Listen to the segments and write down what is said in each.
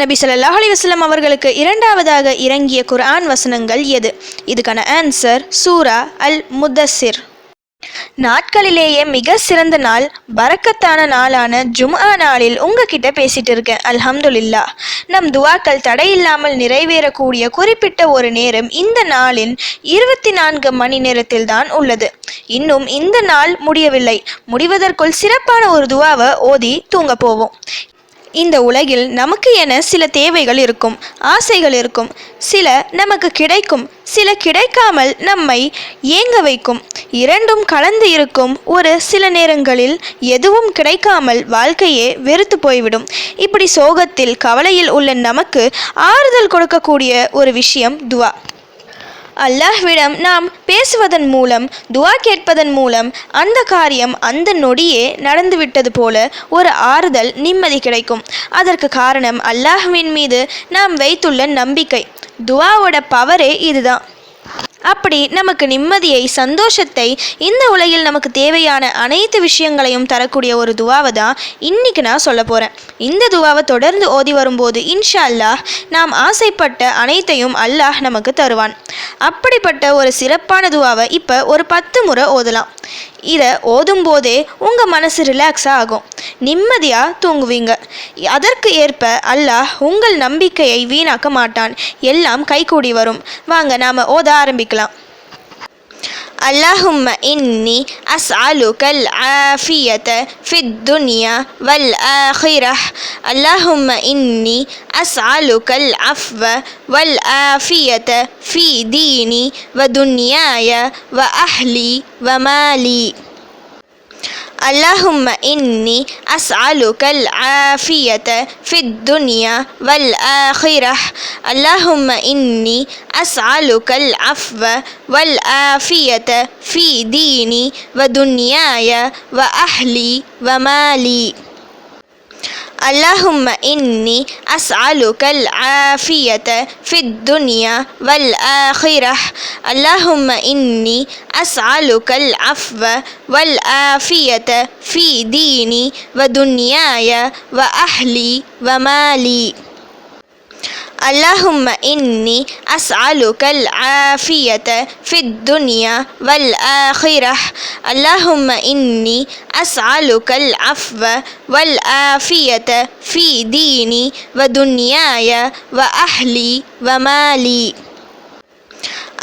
நபி சொல்லாஹ் அலைஹி அவர்களுக்கு இரண்டாவதாக இறங்கிய குர்ஆன் வசனங்கள் எது? இதுக்கான ஆன்சர் சூரா அல் முதஸ்ஸிர் நாட்களிலேயே மிக சிறந்த நாள் பறக்கத்தான நாளான ஜும்ஆ நாளில் உங்ககிட்ட பேசிட்டு இருக்கேன். அல்ஹம்துலில்லா நம் துவாக்கள் தடையில்லாமல் நிறைவேறக்கூடிய குறிப்பிட்ட ஒரு நேரம் இந்த நாளின் இருபத்தி நான்கு மணி நேரத்தில் தான் உள்ளது. இன்னும் இந்த நாள் முடியவில்லை. முடிவதற்குள் சிறப்பான ஒரு துவாவை ஓதி தூங்க போவோம். இந்த உலகில் நமக்கு என சில தேவைகள் இருக்கும் ஆசைகள் இருக்கும். சில நமக்கு கிடைக்கும் சில கிடைக்காமல் நம்மை ஏங்க வைக்கும். இரண்டும் கலந்து இருக்கும் ஒரு சில நேரங்களில் எதுவும் கிடைக்காமல் வாழ்க்கையே வெறுத்து போய்விடும். இப்படி சோகத்தில் கவலையில் உள்ள நமக்கு ஆறுதல் கொடுக்கக்கூடிய ஒரு விஷயம் துவா. அல்லாஹ்விடம் நாம் பேசுவதன் மூலம் துவா கேட்பதன் மூலம் அந்த காரியம் அந்த நொடியே நடந்துவிட்டது போல ஒரு ஆறுதல் நிம்மதி கிடைக்கும். அதற்கு காரணம் அல்லாஹ்வின் மீது நாம் வைத்துள்ள நம்பிக்கை. துவாவோட பவரே இதுதான். அப்படி நமக்கு நிம்மதியை சந்தோஷத்தை இந்த உலகில் நமக்கு தேவையான அனைத்து விஷயங்களையும் தரக்கூடிய ஒரு துவாவை தான் இன்னைக்கு நான் சொல்ல போகிறேன் இந்த துவாவை தொடர்ந்து ஓதி வரும்போது இன்ஷா அல்லாஹ் நாம் ஆசைப்பட்ட அனைத்தையும் அல்லாஹ் நமக்கு தருவான். அப்படிப்பட்ட ஒரு சிறப்பான துவாவை இப்போ ஒரு பத்து முறை ஓதலாம். இதை ஓதும்போதே உங்கள் மனசு ரிலாக்ஸாக ஆகும். நிம்மதியாக தூங்குவீங்க. அதற்கு ஏற்ப அல்லாஹ் உங்கள் நம்பிக்கையை வீணாக்க மாட்டான். எல்லாம் கைகூடி வரும். வாங்க நாம் ஓத ஆரம்பிக்கலாம் اللهم إني أسألك العافية في الدنيا والآخرة اللهم إني أسألك العفو والعافية في ديني ودنياي وأهلي ومالي اللهم إني أسألك العافية في الدنيا والآخرة. اللهم إني أسألك العفو والعافية في ديني ودنياي وأهلي ومالي. اللهم إني أسألك العافية في الدنيا والآخرة. اللهم إني أسألك العفو والعافية في ديني ودنياي وأهلي ومالي. اللهم إني أسألك العافية في الدنيا والآخرة. اللهم إني أسألك العفو والعافية في ديني ودنياي وأهلي ومالي.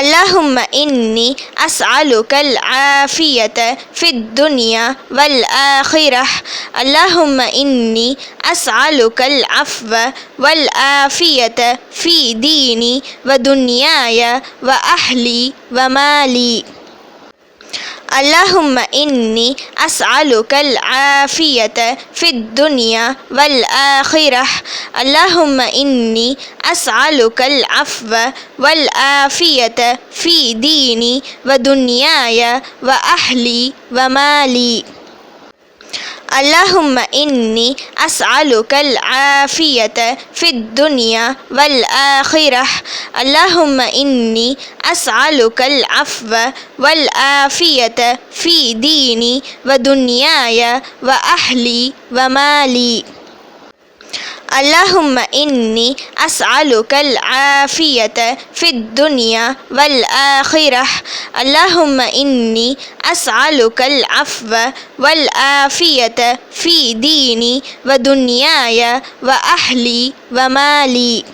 اللهم إني أسألك العافية في الدنيا والآخرة. اللهم إني أسألك العفو والعافية في ديني ودنياي وأهلي ومالي. اللهم إني أسألك العافية في الدنيا والآخرة. اللهم إني أسألك العفو والعافية في ديني ودنياي وأهلي ومالي. اللهم إني أسألك العافية في الدنيا والآخرة. اللهم إني أسألك العفو والعافية في ديني ودنياي وأهلي ومالي. اللهم إني أسألك العافية في الدنيا والآخرة. اللهم إني أسألك العفو والعافية في ديني ودنياي وأهلي ومالي.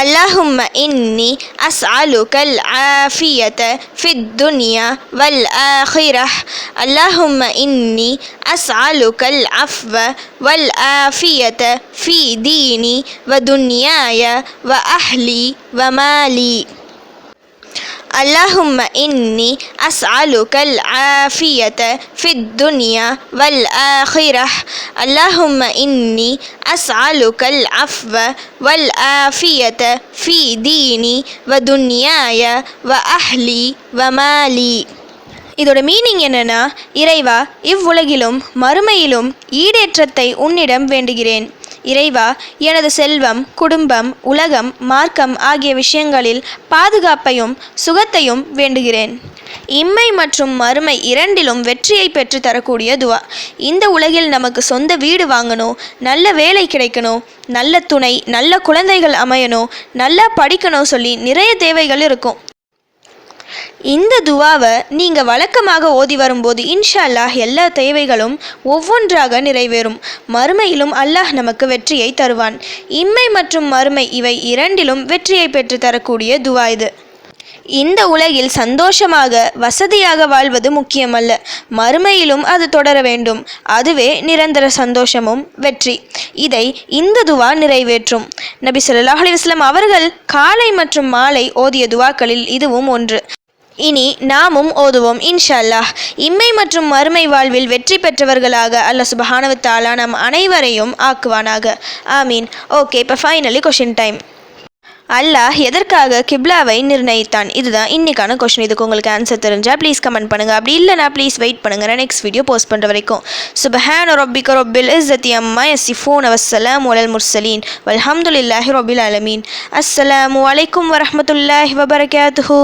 اللهم إني أسألك العافية في الدنيا والآخرة. اللهم إني أسألك العفو والعافية في ديني ودنياي وأهلي ومالي. اللهم إني أسألك العافية في الدنيا والآخرة اللهم إني أسألك العفو والعافية في ديني ودنياي وأهلي ومالي இதோட மீனிங் என்னன்னா இறைவா இவ்வுலகிலும் மறுமையிலும் ஈடேற்றத்தை உன்னிடம் வேண்டுகிறேன் இறைவா எனது செல்வம் குடும்பம் உலகம் மார்க்கம் ஆகிய விஷயங்களில் பாதுகாப்பையும் சுகத்தையும் வேண்டுகிறேன். இம்மை மற்றும் மறுமை இரண்டிலும் வெற்றியை பெற்று தரக்கூடிய துவா. இந்த உலகில் நமக்கு சொந்த வீடு வாங்கணும் நல்ல வேலை கிடைக்கணும் நல்ல துணை நல்ல குழந்தைகள் அமையணும் நல்லா படிக்கணும் சொல்லி நிறைய தேவைகள் இருக்கும். இந்த துவாவை நீங்கள் வழக்கமாக ஓதி வரும்போது இன்ஷா அல்லாஹ் எல்லா தேவைகளும் ஒவ்வொன்றாக நிறைவேறும். மறுமையிலும் அல்லாஹ் நமக்கு வெற்றியை தருவான். இம்மை மற்றும் மறுமை இவை இரண்டிலும் வெற்றியை பெற்று தரக்கூடிய துவா இது. இந்த உலகில் சந்தோஷமாக வசதியாக வாழ்வது முக்கியமல்ல. மறுமையிலும் அது தொடர வேண்டும். அதுவே நிரந்தர சந்தோஷமும் வெற்றி. இதை இந்த துவா நிறைவேற்றும். நபி சொல்லாஹ் அலைஹி அவர்கள் காலை மற்றும் மாலை ஓதிய துவாக்களில் இதுவும் ஒன்று. இனி நாமும் ஓதுவோம் இன்ஷா அல்லாஹ் இம்மை மற்றும் மறுமை வாழ்வில் வெற்றி பெற்றவர்களாக அல்லாஹ் சுபஹானவத்தாலா நம் அனைவரையும் ஆக்குவானாக. ஆமீன். ஓகே இப்போ ஃபைனலி கொஷின் டைம் அல்லாஹ் எதற்காக கிப்லாவை நிர்ணயித்தான்? இதுதான் இன்னைக்கான கொஷின் இதுக்கு உங்களுக்கு ஆன்சர் தெரிஞ்சால் ப்ளீஸ் கமெண்ட் பண்ணுங்கள் அப்படி இல்லைனா ப்ளீஸ் வெயிட் பண்ணுங்கள் நான் நெக்ஸ்ட் வீடியோ போஸ்ட் பண்ணுற வரைக்கும். சுபஹான் ரொபிக ரொபில் இஸ்ஸத்தி அம்மா யசிஃபூன் அவசலாம் உலல் முர்சலீன் வல்ஹம்துல்லாஹி ரொபில் அலமீன் அஸ்ஸலாம் அலைக்கும் வரமத்துல்லாஹி வபரகாத்துஹூ.